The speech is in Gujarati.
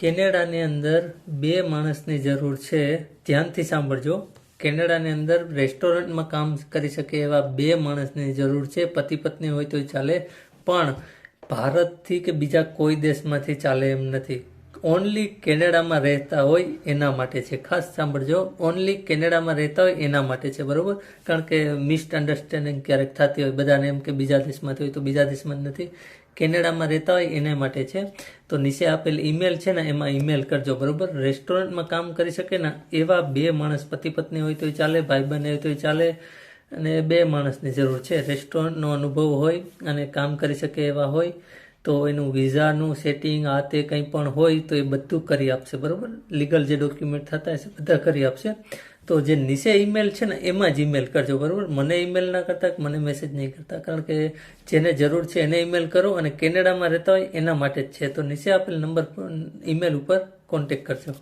કેનેડાની અંદર બે માણસની જરૂર છે. ધ્યાનથી સાંભળજો. કેનેડાની અંદર રેસ્ટોરન્ટમાં કામ કરી શકે એવા બે માણસની જરૂર છે. પતિ પત્ની હોય તો ચાલે, પણ ભારતથી કે બીજા કોઈ દેશમાંથી ચાલે એમ નથી. ઓનલી કેનેડામાં રહેતા હોય એના માટે છે. ખાસ સાંભળજો ઓનલી કેનેડામાં રહેતા હોય એના માટે છે, બરાબર? કારણ કે મિસઅન્ડરસ્ટેન્ડિંગ ક્યારેક થતી હોય, બધાને એમ કે બીજા દેશમાંથી હોય તો બીજા દેશમાં નથી. કેનેડામાં રહેતા હોય એના માટે છે. તો નીચે આપેલ ઈમેલ છે ને, એમાં ઈમેલ કરજો, બરાબર? રેસ્ટોરન્ટમાં કામ કરી શકે ને, એવા બે માણસ પતિ પત્ની હોય તોય ચાલે ભાઈ બહેન હોય તોય ચાલે, અને બે માણસની જરૂર છે. રેસ્ટોરન્ટનો અનુભવ હોય અને કામ કરી શકે એવા હોય. તો એનું વિઝાનું સેટિંગ આ તે કંઈ પણ હોય તો એ બધું કરી આપશે, બરાબર? લીગલ જે ડોક્યુમેન્ટ થતા હશે, બધા કરી આપશે. તો જે નીચે ઈમેલ છે ને, એમાં જ ઈમેલ કરજો, બરાબર? મને ઈમેલ ના કરતા મને મેસેજ નહીં કરતા? કારણ કે જેને જરૂર છે એને ઈમેલ કરો અને કેનેડામાં રહેતા હોય એના માટે જ છે. તો નીચે આપેલ નંબર ઈમેલ ઉપર કોન્ટેક્ટ કરજો.